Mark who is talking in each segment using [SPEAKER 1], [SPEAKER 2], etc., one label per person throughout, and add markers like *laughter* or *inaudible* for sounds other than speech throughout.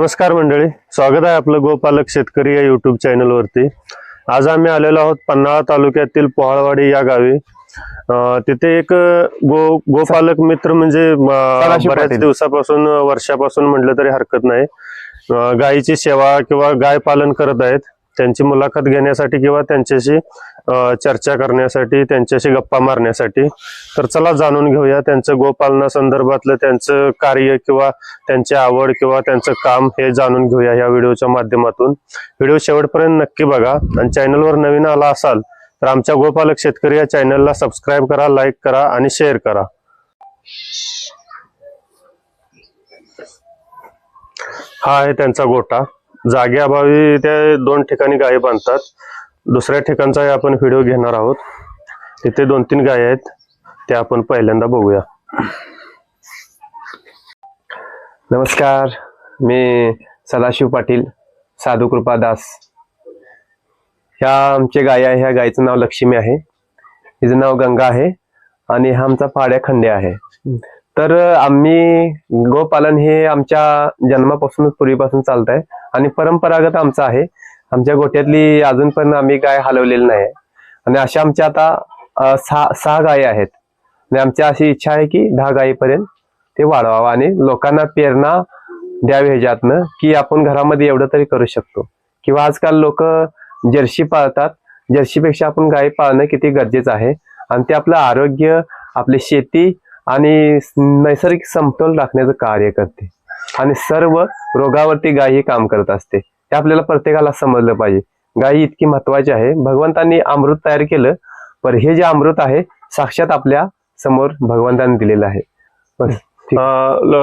[SPEAKER 1] नमस्कार मंडळी स्वागत आहे आपलं गोपालक शेतकरी या युट्यूब चॅनलवरती आज आम्ही आलेलो आहोत पन्हाळा तालुक्यातील पोहाळवाडी या गावी. तिथे एक गो गोपालक मित्र म्हणजे बऱ्याच. दिवसापासून वर्षापासून म्हटलं तरी हरकत नाही. गायीची सेवा किंवा गाय पालन करत आहेत. त्यांची मुलाखत घेण्यासाठी किंवा त्यांच्याशी चर्चा करण्यासाठी त्यांच्याशी गप्पा मारण्यासाठी. तर चला जाणून घेऊया त्यांचं गोपालना संदर्भातलं त्यांचं कार्य किंवा त्यांची आवड किंवा त्यांचं काम हे जाणून घेऊया या व्हिडिओच्या माध्यमातून. व्हिडिओ शेवटपर्यंत नक्की बघा आणि चॅनलवर नवीन आला असाल तर आमच्या गोपालक शेतकरी या चॅनलला सबस्क्राईब करा लाईक करा आणि शेअर करा. हा आहे त्यांचा गोटा. जागेअभावी ते दोन ठिकाणी गायी बांधतात. दुसऱ्या ठिकाणचाही आपण व्हिडिओ घेणार आहोत. तिथे दोन तीन गायी आहेत. ते आपण पहिल्यांदा बघूया.
[SPEAKER 2] नमस्कार. मी सदाशिव पाटील साधू कृपा दास. ह्या आमचे गाय आहे. ह्या गायीचं नाव लक्ष्मी आहे. हिचं नाव गंगा आहे आणि हा आमचा पाड्या खंडे आहे. तर आम्ही गोपालन हे आमच्या जन्मापासूनच पूर्वीपासून चालत आहे आणि परंपरागत आमचं आहे. आमच्या गोट्यातली अजून पण आम्ही गाय हलवलेली नाही. आहे आणि अशा आमच्या आता सहा सहा गायी आहेत. आणि आमची अशी इच्छा आहे की दहा गायीपर्यंत ते वाढवावं आणि लोकांना प्रेरणा द्यावी ह्याच्यातनं की आपण घरामध्ये एवढं तरी करू शकतो. किंवा आजकाल लोक जर्सी पाळतात. जर्सीपेक्षा आपण गाय पाळणं किती गरजेचं आहे. आणि ते आपलं आरोग्य आपली शेती आणि नैसर्गिक समतोल राखण्याचं कार्य करते. आणि सर्व रोगावरती गाय ही काम करत असते. ते आपल्याला प्रत्येकाला समजलं पाहिजे. गाय ही इतकी महत्वाची आहे. भगवंतांनी अमृत तयार केलं पण हे जे अमृत आहे साक्षात आपल्यासमोर भगवंतांनी दिलेलं आहे. बस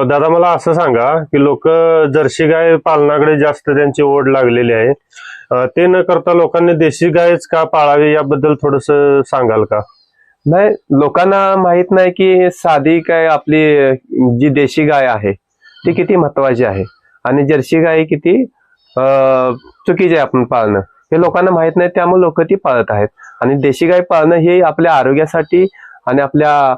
[SPEAKER 1] दादा मला असं सांगा की लोक जर्सी गाय पालनाकडे जास्त त्यांची ओढ लागलेली आहे. ते न करता लोकांनी देशी गायच का पाळावी याबद्दल थोडस सांगाल का?
[SPEAKER 2] नाही लोकांना माहीत नाही की साधी काय आपली जी देशी गाय आहे ती किती महत्वाची आहे? आणि जर्सी गाय किती चुकीची आहे आपण पाळणं. हे लोकांना माहीत नाही त्यामुळे लोक ती पाळत आहेत. आणि देशी गाय पाळणं हे आपल्या आरोग्यासाठी आणि आपल्या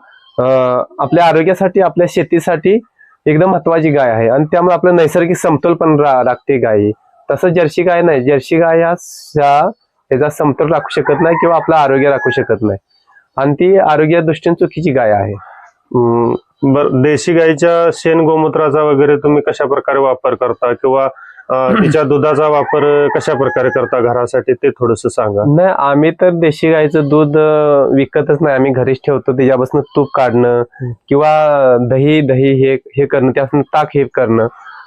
[SPEAKER 2] आपल्या आरोग्यासाठी आपल्या शेतीसाठी एकदम महत्वाची गाय आहे. आणि त्यामुळे आपलं नैसर्गिक समतोल पण रा- राखते गाय तसं जर्सी गाय नाही. जर्सी गाय ह्या समतोल राखू शकत नाही किंवा आपलं आरोग्य राखू शकत नाही. आणि ती आरोग्य दृष्टीने चुकीची गाय आहे.
[SPEAKER 1] बर देशी गायीच्या शेण गोमूत्राचा वगैरे तुम्ही कशा प्रकारे वापर करता किंवा तिच्या दुधाचा वापर कशा प्रकारे करता घरासाठी ते थोडस सांगा.
[SPEAKER 2] नाही आम्ही तर देशी गायचं दूध विकतच नाही. आम्ही घरीच ठेवतो. त्याच्यापासून तूप काढणं किंवा दही दही हे हे करणं त्यापासून ताक हे करणं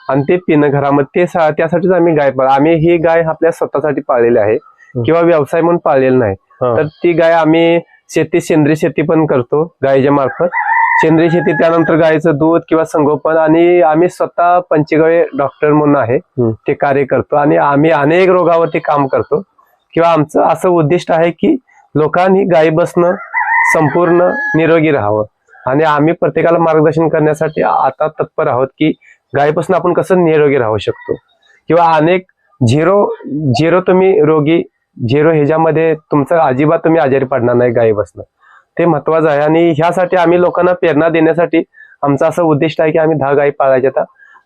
[SPEAKER 2] आणि ते पिणं घरामध्ये. ते त्यासाठीच आम्ही गाय पाळ आम्ही ही गाय आपल्या स्वतःसाठी पाळलेली आहे किंवा व्यवसाय म्हणून पाळलेला नाही. तर ती गाय आम्ही शेती सेंद्रिय शेती पण करतो गायीच्या मार्फत. सेंद्रिय शेती त्यानंतर गायीचं दूध किंवा संगोपन आणि आम्ही स्वतः पंचगळे डॉक्टर म्हणून आहे. ते कार्य करतो आणि आम्ही अनेक रोगावरती काम करतो. किंवा आमचं असं उद्दिष्ट आहे की लोकांनी गायी बसणं संपूर्ण निरोगी राहावं. आणि आम्ही प्रत्येकाला मार्गदर्शन करण्यासाठी आता तत्पर आहोत की गायीपासून आपण कसं निरोगी राहू शकतो. किंवा अनेक झिरो झिरो तुम्ही रोगी झिरो ह्याच्यामध्ये तुमचं अजिबात तुम्ही आजारी पडणार नाही गायी बसणं ते महत्वाचं आहे. आणि ह्यासाठी आम्ही लोकांना प्रेरणा देण्यासाठी आमचं असं उद्दिष्ट आहे की आम्ही दहा गायी पाळायच्या आता.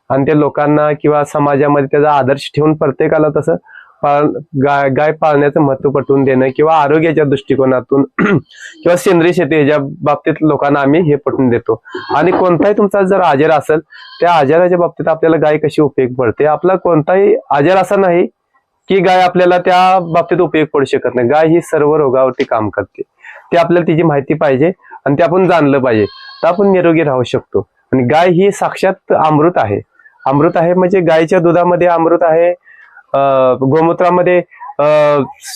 [SPEAKER 2] आणि ते लोकांना किंवा समाजामध्ये त्याचा आदर्श ठेवून प्रत्येकाला तसं पाळ गाय गाय पाळण्याचं महत्त्व पटवून देणं किंवा आरोग्याच्या दृष्टिकोनातून *clears throat* किंवा सेंद्रिय शेती ह्याच्या बाबतीत लोकांना आम्ही हे पटवून देतो. आणि कोणताही तुमचा जर आजार असेल त्या आजाराच्या बाबतीत आपल्याला गाय कशी उपयोग पडते? आपला कोणताही आजार असा नाही की गाय आपल्याला त्या बाबतीत उपयोग पडू शकत नाही. गाय ही सर्व रोगावरती काम करते. ते आपल्याला तिची माहिती पाहिजे आणि ते आपण जाणलं पाहिजे. तर आपण निरोगी राहू शकतो. आणि गाय ही साक्षात अमृत आहे. अमृत आहे म्हणजे गायीच्या दुधामध्ये अमृत आहे. गोमूत्रामध्ये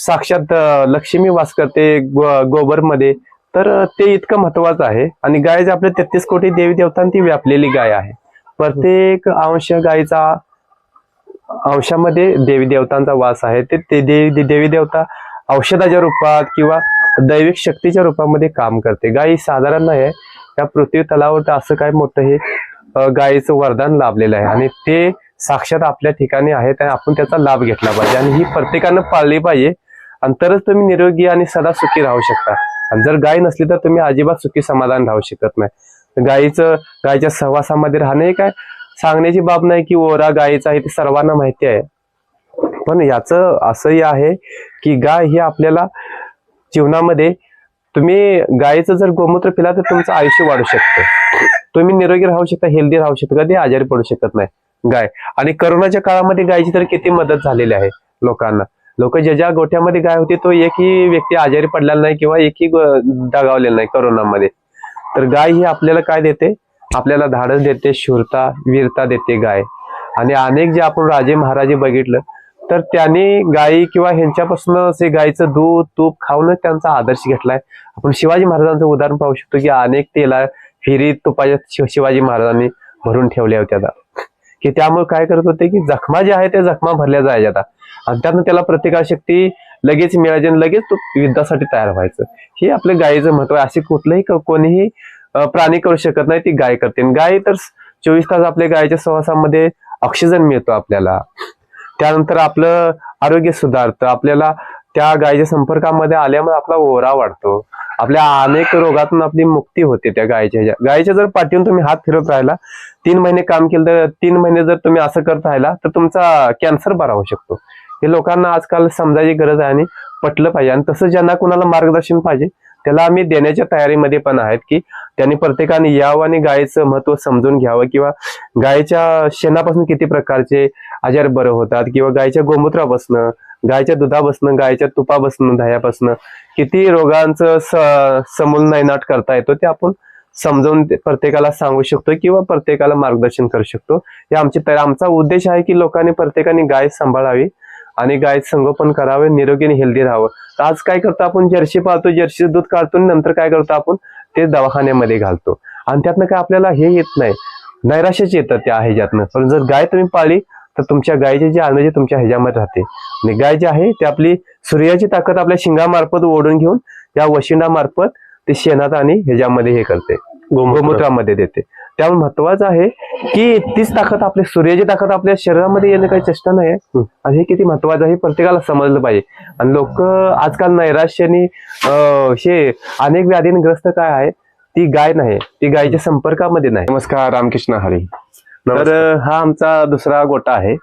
[SPEAKER 2] साक्षात लक्ष्मी वास करते गोबरमध्ये. तर ते इतकं महत्वाचं आहे. आणि गाय जे आपल्या तेहतीस कोटी देवी देवतांनी ती व्यापलेली गाय आहे. प्रत्येक अंश गायीचा अंशामध्ये देवी देवतांचा वास आहे. ते ते देवी देवी देवता औषधाच्या रूपात किंवा दैविक शक्तीच्या रूपामध्ये काम करते. गाय ही साधारण नाही आहे. या पृथ्वी तलावर असं काय मोठं हे गायीचं वरदान लाभलेलं आहे. आणि ते साक्षात आपल्या ठिकाणी आहेत आणि आपण त्याचा लाभ घेतला पाहिजे. आणि ही प्रत्येकानं पाळली पाहिजे. आणि तरच तुम्ही निरोगी आणि सदा सुखी राहू शकता. आणि जर गाय नसली तर तुम्ही अजिबात सुखी समाधान राहू शकत नाही. गायीचं गायीच्या सहवासामध्ये राहणे हे काय? सांगण्याची बाब नाही की ओरा गायीचा आहे ते सर्वांना माहिती आहे. पण याचं असंही आहे की गाय ही आपल्याला जीवनामध्ये तुम्ही गायीचं जर गोमूत्र पिला तर तुमचं आयुष्य वाढू शकतं. तुम्ही निरोगी राहू शकता हेल्दी राहू शकता कधी आजारी पडू शकत नाही गाय. आणि करोनाच्या काळामध्ये गायची तर किती मदत झालेली आहे लोकांना. लोक ज्या ज्या गोठ्यामध्ये गाय होती तो एकही व्यक्ती आजारी पडलेला नाही किंवा एकही दगावलेला नाही करोनामध्ये. तर गाय ही आपल्याला काय देते? आपल्याला धाडस देते शूरता वीरता देते गाय. आणि अनेक जे आपण राजे महाराजे बघितलं तर त्यांनी गायी किंवा ह्यांच्यापासून असे गायीचं दूध तूप खाऊनच त्यांचा आदर्श घेतलाय. आपण शिवाजी महाराजांचं उदाहरण पाहू शकतो की अनेक तेला फिरी तुपाच्या शिव- शिवाजी महाराजांनी भरून ठेवल्या होत्या आता. की त्यामुळे काय करत होते की जखमा ज्या आहेत त्या जखमा भरल्या जायच्या आता. आणि त्यातनं त्याला प्रतिकारशक्ती लगेच मिळायची आणि लगेच तो युद्धासाठी तयार व्हायचं. हे आपलं गायीचं महत्त्व आहे. असे कुठलंही कोणीही प्राणी करू शकत नाही ती गाय करते. आणि गाय तर चोवीस तास आपल्या गायीच्या सहवासामध्ये ऑक्सिजन मिळतो आपल्याला. त्यानंतर आपलं आरोग्य सुधारतं. आपल्याला त्या गायीच्या संपर्कामध्ये आल्यामुळे आपला ओरा वाढतो. आपल्या अनेक रोगातून आपली मुक्ती होते त्या गायीच्या गायच्या गायीच्या जर पाठीवून तुम्ही हात फिरत राहिला तीन महिने काम केलं तर तीन महिने जर तुम्ही असं करत राहिला तर तुमचा कॅन्सर बरा होऊ शकतो. हे लोकांना आजकाल समजायची गरज आहे आणि पटलं पाहिजे. आणि तसं ज्यांना कुणाला मार्गदर्शन पाहिजे त्याला आम्ही देण्याच्या तयारीमध्ये पण आहेत की त्यांनी प्रत्येकाने यावं आणि गायीचं महत्त्व समजून घ्यावं किंवा गायीच्या शेणापासून किती प्रकारचे आजार बरं होतात किंवा गायीच्या गोमूत्रापासनं गायच्या दुधापासनं गायच्या तुपापासनं दह्यापासनं किती रोगांचं स- समूल नायनाट करता येतो ते आपण समजावून प्रत्येकाला सांगू शकतो किंवा प्रत्येकाला मार्गदर्शन करू शकतो. हे आमची तयारी आमचा उद्देश आहे की लोकांनी प्रत्येकाने गाय सांभाळावी आणि गाय संगोपन करावे निरोगी आणि हेल्दी राहावं. तर आज काय करतो आपण? जर्सी पाळतो जर्सी दूध काढतो आणि नंतर काय करतो आपण? ते दवाखान्यामध्ये घालतो. आणि त्यातनं काय आपल्याला हे येत नाही. नैराश्यच येतं त्या ह्याच्यातनं पण जर गाय तुम्ही पाळली तर तुमच्या गायची जी एनर्जी तुमच्या ह्याच्यामध्ये राहते. आणि गाय जी आहे ती आपली सूर्याची ताकद आपल्या शिंगामार्फत ओढून घेऊन या वशिंडामार्फत ते शेणात आणि ह्याच्यामध्ये हे करते.
[SPEAKER 1] गोमूत्र.
[SPEAKER 2] गोमूत्रामध्ये देते. त्यामुळे महत्वाचं आहे की तीच ताकद आपल्या सूर्याची ताकद आपल्या शरीरामध्ये येणं काही चेष्टा नाही आहे. आणि हे किती महत्वाचं आहे प्रत्येकाला समजलं पाहिजे. आणि लोक आजकाल नैराश्याने हे अनेक व्याधीने ग्रस्त काय आहे ती गाय नाही. ती गायीच्या संपर्कामध्ये नाही. नमस्कार रामकृष्ण हरी. तर हा आमचा दुसरा गोटा आहे.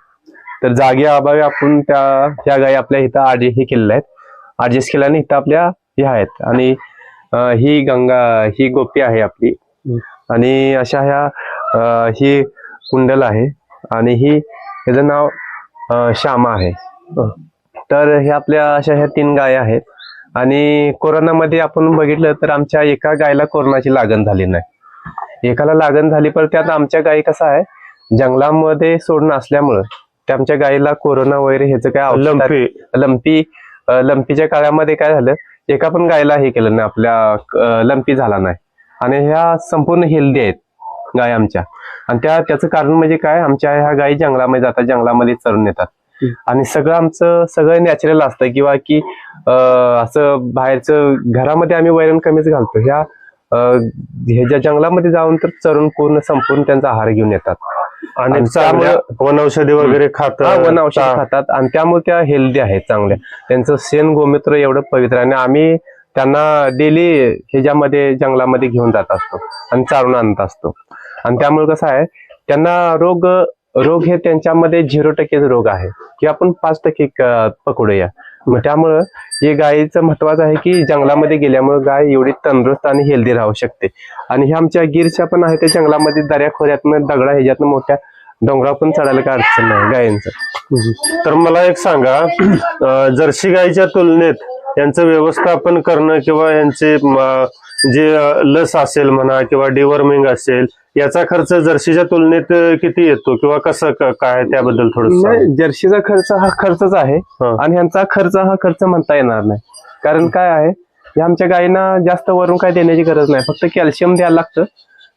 [SPEAKER 2] तर जागे अभावी आपण त्या ह्या गायी आपल्या इथं आडी हे केलेल्या आहेत. ऍडजस्ट केल्याने इथं आपल्या ह्या आहेत. आणि ही गंगा ही गोपी आहे आपली. आणि अशा ह्या ही कुंडल आहे. आणि ही ह्याचं नाव श्यामा आहे. तर हे आपल्या अशा ह्या तीन गाय आहेत. आणि कोरोनामध्ये आपण बघितलं तर आमच्या एका गायला कोरोनाची लागण झाली नाही. एकाला लागण झाली पण त्यात आमच्या गायी कसं आहे जंगलामध्ये सोडणं असल्यामुळं त्या आमच्या गायीला कोरोना वगैरे ह्याचं काय
[SPEAKER 1] लंपी.
[SPEAKER 2] लंपी लंपीच्या काळामध्ये काय झालं एका पण गायला हे केलं नाही आपल्या लंपी झाला नाही. आणि ह्या संपूर्ण हेल्दी आहेत गाय आमच्या. आणि त्या त्याचं कारण म्हणजे काय आमच्या ह्या गायी जंगलामध्ये जातात जंगलामध्ये चरून येतात. आणि सगळं आमचं सगळं नॅचरल असतं किंवा की असं बाहेरचं घरामध्ये आम्ही वैरण कमीच घालतो. ह्या ह्याच्या जंगलामध्ये जाऊन तर चरून पूर्ण संपूर्ण त्यांचा आहार घेऊन येतात.
[SPEAKER 1] आणि वनौषधी वगैरे खात
[SPEAKER 2] हा वन औषध खातात. आणि त्यामुळे त्या हेल्दी आहेत चांगल्या. त्यांचं शेण गोमित्र एवढं पवित्र आणि आम्ही त्यांना डेली ह्याच्यामध्ये जंगलामध्ये घेऊन जात असतो. आणि चारून आणत असतो. आणि त्यामुळे कसं आहे त्यांना रोग रोग हे त्यांच्यामध्ये झिरो टक्केच रोग आहे. की आपण पाच टक्के पकडूया. मग त्यामुळं हे गायीचं महत्वाचं आहे की जंगलामध्ये गेल्यामुळे गाय एवढी तंदुरुस्त आणि हेल्दी राहू शकते. आणि ह्या आमच्या गिरच्या पण आहे त्या जंगलामध्ये दर्याखोऱ्यातनं दगडा ह्याच्यातनं मोठ्या डोंगरावर पण चढायला काय अडचण नाही गायींचं.
[SPEAKER 1] तर मला एक सांगा जर्सी गायीच्या तुलनेत यांचं व्यवस्थापन करणं किंवा यांचे जे लस असेल म्हणा किंवा डिवर्मिंग असेल याचा खर्च जर्सीच्या तुलनेत किती येतो किंवा कसं क- काय त्याबद्दल थोडं
[SPEAKER 2] जर्सीचा खर्च हा खर्चच आहे. आणि ह्यांचा खर्च हा खर्च म्हणता येणार नाही. कारण काय आहे आमच्या गायींना जास्त वरून काय देण्याची गरज नाही. फक्त कॅल्शियम द्यायला लागतं.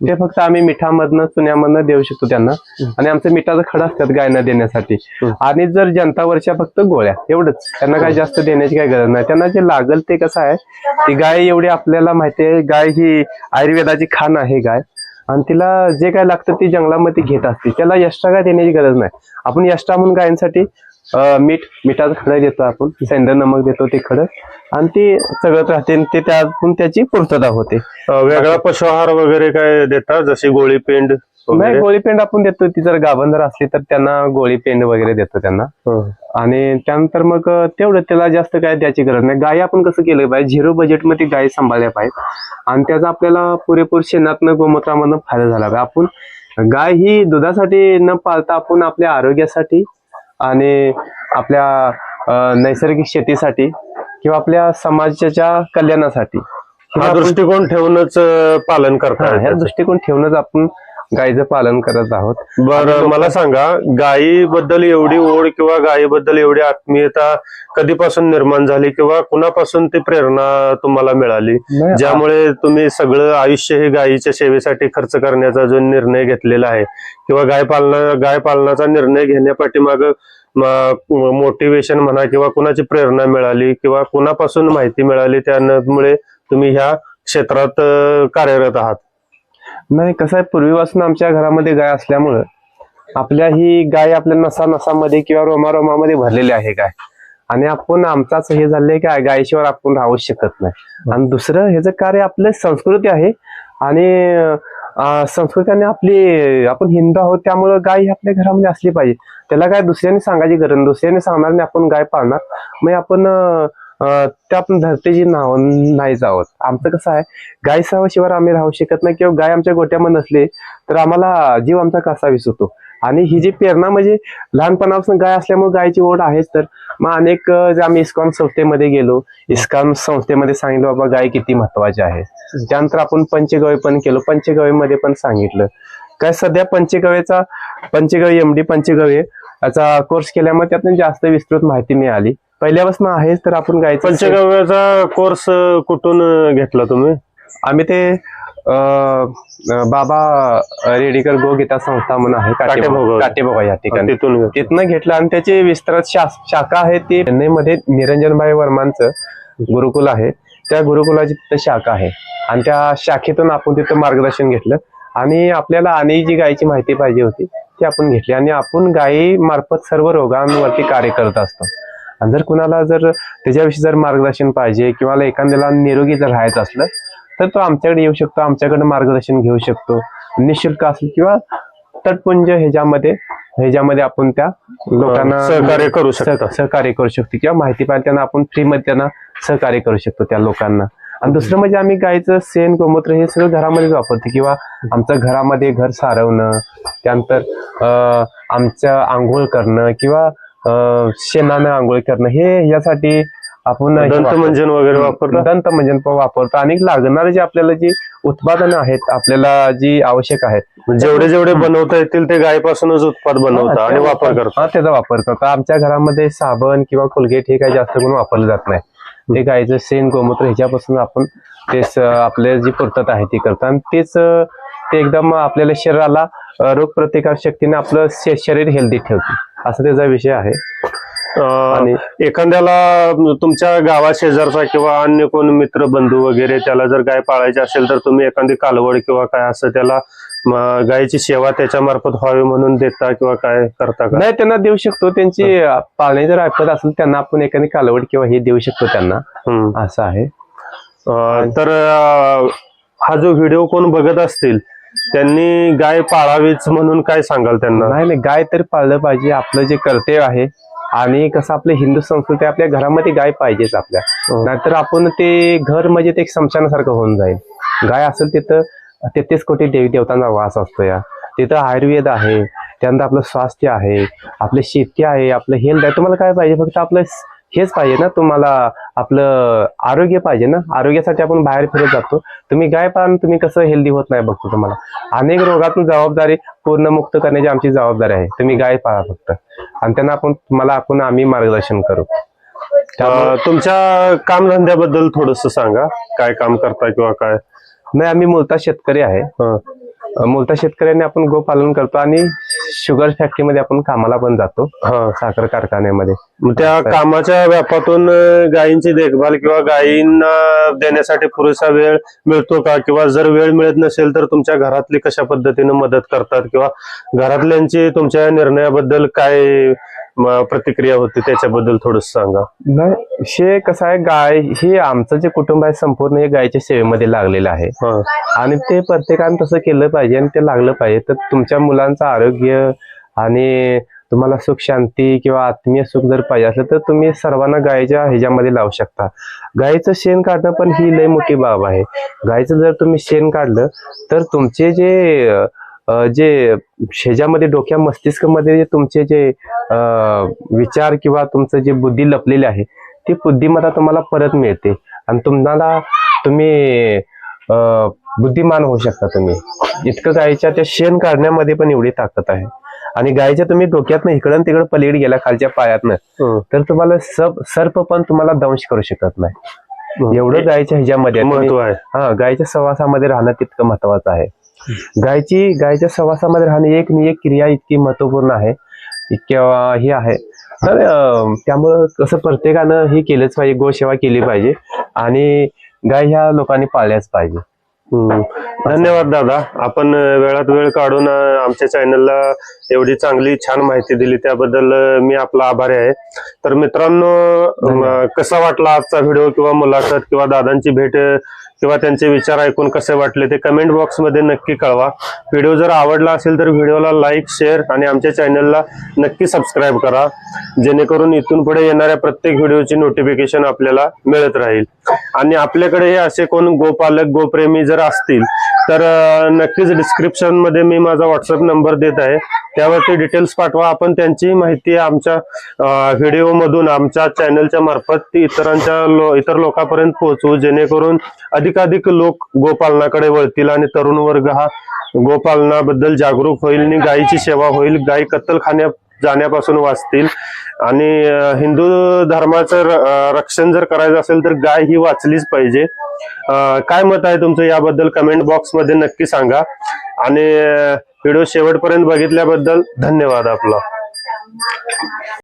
[SPEAKER 2] ते फक्त आम्ही मिठामधनं चुन्यामधनं देऊ शकतो त्यांना. आणि आमचं मिठाचं खडा असतात गायींना देण्यासाठी. आणि जर जनतावरच्या फक्त गोळ्या एवढंच. त्यांना काय जास्त देण्याची काही गरज नाही. त्यांना जे लागल ते कसं आहे ती गाय एवढी आपल्याला माहिती आहे गाय ही आयुर्वेदाची खाण आहे गाय. आणि तिला जे काय लागतं ती जंगलामध्ये घेत असते. त्याला एक्स्ट्रा काय देण्याची गरज नाही. आपण एक्स्ट्रा म्हणून गायींसाठी मीठ मिठाचं खडं देतो आपण. सेंडर नमक देतो ते खडं आणि ती सगळं राहते ते त्यातून त्याची पूर्तता होते.
[SPEAKER 1] वेगळा पशुआहार वगैरे काय देता जशी गोळी पेंड
[SPEAKER 2] नाही
[SPEAKER 1] वगैरे?
[SPEAKER 2] गोळी पेंड आपण देतो. ती जर गाभण जर असली तर त्यांना गोळी पेंड वगैरे देतो त्यांना. आणि त्यानंतर मग तेवढं त्याला जास्त काय द्यायची गरज नाही. गाय आपण कसं केलं पाहिजे? झिरो बजेटमध्ये गाय सांभाळल्या पाहिजे आणि त्याचा आपल्याला पुरेपूर शेणातनं गोमूत्रामधनं फायदा झाला पाहिजे. आपण गाय ही दुधासाठी न पाळता आपण आपल्या आरोग्यासाठी आणि आपल्या नैसर्गिक शेतीसाठी किंवा आपल्या समाजाच्या कल्याणासाठी.
[SPEAKER 1] हा दृष्टिकोन ठेवूनच पालन
[SPEAKER 2] हा,
[SPEAKER 1] करता
[SPEAKER 2] ह्या दृष्टिकोन ठेवूनच आपण गायीचं पालन करत आहोत.
[SPEAKER 1] बर मला सांगा गायीबद्दल एवढी ओढ किंवा गायीबद्दल एवढी आत्मीयता कधीपासून निर्माण झाली किंवा कुणापासून ती प्रेरणा तुम्हाला मिळाली? ज्यामुळे तुम्ही सगळं आयुष्य हे गायीच्या सेवेसाठी खर्च करण्याचा जो निर्णय घेतलेला आहे किंवा गाय पालना गाय पालनाचा निर्णय घेण्यापाठीमाग मोटिवेशन म्हणा किंवा कुणाची प्रेरणा मिळाली किंवा कुणापासून माहिती मिळाली त्यामुळे तुम्ही ह्या क्षेत्रात कार्यरत आहात.
[SPEAKER 2] नाही कसं आहे पूर्वीपासून आमच्या घरामध्ये गाय असल्यामुळं आपल्या ही गाय आपल्या नसा नसामध्ये किंवा रोमा रोमामध्ये भरलेली आहे गाय. आणि आपण आमचाच हे झालंय की गायीशिवाय आपण राहू शकत नाही. आणि दुसरं ह्याचं कार्य आपलं संस्कृती आहे. आणि अं, संस्कृती आपली आपण हिंदू आहोत त्यामुळं गाय ही आपल्या घरामध्ये असली पाहिजे. त्याला काय दुसऱ्याने सांगायची गरज दुसऱ्याने सांगणार नाही आपण गाय पाळणार. मग आपण त्या आपण धरतीची नाव नाही जावत. आमचं कसं आहे गाय सावाशिवाय आम्ही राहू शकत नाही किंवा गाय आमच्या गोट्यामध्ये नसली तर आम्हाला जीव आमचा कसा विसरतो? आणि ही जी प्रेरणा म्हणजे लहानपणापासून गाय असल्यामुळे गायची ओढ आहेच तर मग अनेक जे आम्ही इस्कॉन संस्थेमध्ये गेलो इस्कॉन संस्थेमध्ये सांगितलं बाबा गाय किती महत्वाची आहे. त्यानंतर आपण पंचगव्य पण केलो पंचगवेमध्ये पण सांगितलं. काय सध्या पंचगवेचा पंचगवे एम डी पंचगवे याचा कोर्स केल्यामुळे त्यातून जास्त विस्तृत माहिती मिळाली. पहिल्यापासून आहेच तर आपण गायचं
[SPEAKER 1] पंचगव्याचा कोर्स कुठून घेतला तुम्ही?
[SPEAKER 2] आम्ही ते बाबा रेडीकर गो गीता संस्था म्हणून आहे. काटेबोगा या ठिकाणी.
[SPEAKER 1] तिथून घेतला.
[SPEAKER 2] तिथनं घेतलं आणि त्याची विस्तृत शा- शाखा आहे ती चेन्नईमध्ये निरंजनभाई वर्मांचं गुरुकुल आहे. त्या गुरुकुलाची तिथं शाखा आहे. आणि त्या शाखेतून आपण तिथं मार्गदर्शन घेतलं. आणि आपल्याला आणि जी गायीची माहिती पाहिजे होती ती आपण घेतली. आणि आपण गायी मार्फत सर्व रोगांवरती कार्य करत असतो. आणि जर कुणाला जर त्याच्याविषयी जर मार्गदर्शन पाहिजे किंवा एखाद्याला निरोगी जर राहायचं असलं तर तो आमच्याकडे येऊ शकतो आमच्याकडे मार्गदर्शन घेऊ शकतो निशुल्क असेल किंवा तटपुंज ह्याच्यामध्ये ह्याच्यामध्ये आपण त्या लोकांना
[SPEAKER 1] सहकार्य करू शकता.
[SPEAKER 2] सह- सहकार्य करू शकतो किंवा माहिती पाहिजे त्यांना आपण फ्रीमध्ये त्यांना सहकार्य करू शकतो त्या लोकांना आणि दुसरं म्हणजे आम्ही गायचं शेण गोमूत्र हे सगळं घरामध्येच वापरतो किंवा आमचं घरामध्ये घर सारवणं त्यानंतर अं, आमचं आंघोळ करणं किंवा शेणानं आंघोळ करणं हे यासाठी आपण वापरतो.
[SPEAKER 1] दंतमंजन वगैरे वापरलं
[SPEAKER 2] दंतमंजन पण वापरतो. आणि लागणारे जे आपल्याला जी उत्पादनं आहेत आपल्याला जी आवश्यक आहेत
[SPEAKER 1] जेवढे जेवढे बनवता येतील ते गायपासूनच उत्पाद बनवता आणि वापर करता?
[SPEAKER 2] हा त्याचा वापर करतो. आमच्या घरामध्ये साबण किंवा कोलगेट हे काही जास्त करून वापरलं जात नाही. ते गायचं शेण गोमूत्र ह्याच्यापासून आपण ते स- आपल्या जी पूर्तता आहे ती करतो. आणि तेच ते एकदम आपल्याला शरीराला रोगप्रतिकार शक्तीने आपलं शरीर हेल्दी ठेवते. असा त्याचा विषय आहे. आणि
[SPEAKER 1] एखाद्याला तुमच्या गावा शेजारचा किंवा अन्य कोण मित्र बंधू वगैरे त्याला जर गाय पाळायची असेल तर तुम्ही एखादी कालवड किंवा काय असं त्याला गायीची सेवा त्याच्या मार्फत व्हावी म्हणून देता किंवा काय करता का?
[SPEAKER 2] नाही त्यांना देऊ शकतो. त्यांची पाळणे जर ऐकत असेल त्यांना आपण एखादी कालवड किंवा हे देऊ शकतो त्यांना. असं आहे.
[SPEAKER 1] तर हा जो व्हिडिओ कोण बघत असतील त्यांनी गाय पाळावीच म्हणून काय सांगाल त्यांना?
[SPEAKER 2] नाही नाही गाय तर पाळलं पाहिजे. आपलं जे कर्तव्य आहे आणि कसं आपलं हिंदू संस्कृती आपल्या घरामध्ये गाय पाहिजेच आपल्या.
[SPEAKER 1] हो.
[SPEAKER 2] नाहीतर आपण ते घर म्हणजे ते एक समशानासारखं होऊन जाईल. गाय असेल तिथं तेहतीस कोटी देवी देवतांचा वास असतो या. तिथं आयुर्वेद आहे त्यानंतर आपलं स्वास्थ्य आहे आपलं शेती आहे आपलं हेल्थ आहे. तुम्हाला काय पाहिजे? फक्त आपलं हेच पाहिजे ना तुम्हाला आपलं आरोग्य पाहिजे ना. आरोग्यासाठी आपण बाहेर फिरत जातो. तुम्ही गाय पाळून तुम्ही कसं हेल्दी होत नाही बघतो तुम्हाला. अनेक रोगातून जबाबदारी पूर्ण मुक्त करण्याची आमची जबाबदारी आहे. तुम्ही गाय पाळा फक्त. आणि त्यांना आपण तुम्हाला आपण आम्ही मार्गदर्शन करू.
[SPEAKER 1] अं, तुमच्या कामधंद्याबद्दल थोडस सांगा. काय काम करता किंवा काय?
[SPEAKER 2] नाही आम्ही मूलता शेतकरी आहे. मूलता शेतकऱ्यांनी आपण गोपालन करतो. आणि शुगर फॅक्टरीमध्ये आपण कामाला पण जातो
[SPEAKER 1] हा.
[SPEAKER 2] साखर कारखान्यामध्ये.
[SPEAKER 1] मग त्या कामाच्या व्यापातून गायींची देखभाल किंवा गायींना देण्यासाठी पुरेसा वेळ मिळतो का? किंवा जर वेळ मिळत नसेल तर तुमच्या घरातली कशा पद्धतीने मदत करतात? किंवा घरातल्यांची तुमच्या निर्णयाबद्दल काय प्रतिक्रिया होती त्याच्याबद्दल थोडस सांगा.
[SPEAKER 2] नाही शे कसं आहे गाय हे आमचं जे कुटुंब आहे संपूर्ण हे गायच्या सेवेमध्ये लागलेलं आहे.
[SPEAKER 1] हा.
[SPEAKER 2] आणि ते प्रत्येकाने तसं केलं पाहिजे आणि ते लागलं पाहिजे. तर तुमच्या मुलांचं आरोग्य आणि तुम्हाला सुख शांती किंवा आत्मीय सुख जर पाहिजे असलं तर तुम्ही सर्वांना गायच्या ह्याच्यामध्ये लावू शकता. गायचं शेण काढणं पण ही लय मोठी बाब आहे. गायचं जर तुम्ही शेण काढलं तर तुमचे जे जे ह्याच्यामध्ये डोक्या मस्तिष्कामध्ये जे तुमचे जे विचार किंवा तुमचं जे बुद्धी लपलेली आहे ती बुद्धिमत्ता तुम्हाला परत मिळते. आणि तुम्हाला तुम्ही बुद्धिमान होऊ शकता तुम्ही. इतकं गायच्या त्या शेण काढण्यामध्ये पण एवढी ताकद आहे. आणि गायच्या तुम्ही डोक्यातनं इकडं तिकडं पलीकडे गेला खालच्या पायातनं. तर तुम्हाला सप सर्प पण तुम्हाला दंश करू शकत नाही. एवढं गायच्या ह्याच्यामध्ये.
[SPEAKER 1] महत्त्व आहे.
[SPEAKER 2] हा गायच्या सहवासामध्ये राहणं तितकं महत्वाचं आहे. गायची गायच्या सहवासामध्ये राहणे एक नि एक क्रिया इतकी महत्त्वपूर्ण आहे. किंवा ही आहे. तर त्यामुळं कसं प्रत्येकानं हे केलंच पाहिजे गोसेवा केली पाहिजे आणि गाय ह्या लोकांनी पाळल्याच पाहिजे.
[SPEAKER 1] हम्म. धन्यवाद दादा. आपण वेळात वेळ काढून आमच्या चॅनलला एवढी चांगली छान माहिती दिली. त्याबद्दल मी आपला आभारी आहे. तर मित्रांनो कसा वाटला आजचा व्हिडिओ किंवा मुलाखत किंवा दादांची भेट किंवा त्यांचे विचार ऐकून कसे वाटले ते कमेंट बॉक्समध्ये नक्की कळवा. व्हिडिओ जर आवडला असेल तर व्हिडिओला लाईक शेअर आणि आमच्या चॅनलला नक्की सबस्क्राईब करा. जेणेकरून इथून पुढे येणाऱ्या प्रत्येक व्हिडिओची नोटिफिकेशन आपल्याला मिळत राहील. आणि आपल्याकडे हे असे कोण गोपालक गोप्रेमी जर असतील तर नक्कीच डिस्क्रिप्शनमध्ये मी माझा व्हॉट्सअप नंबर देत आहे. त्यावरती डिटेल्स पाठवा. आपण त्यांची माहिती आमच्या व्हिडिओ मधून आमच्या चॅनलच्या मार्फत ती इतरांच्या लो, इतर लोकांपर्यंत पोहोचवू. जेणेकरून अधिकाधिक लोक गोपालनाकडे वळतील आणि तरुण वर्ग हा गोपालनाबद्दल जागरूक होईल आणि गायीची सेवा होईल. गायी कत्तलखान्या जाण्यापासून वाचतील. आणि हिंदू धर्माचं रक्षण जर करायचं असेल तर गाय ही वाचलीच पाहिजे. काय मत आहे तुमचं याबद्दल? कमेंट बॉक्समध्ये नक्की सांगा. आणि व्हिडिओ शेवटपर्यंत बघितल्याबद्दल धन्यवाद आपला.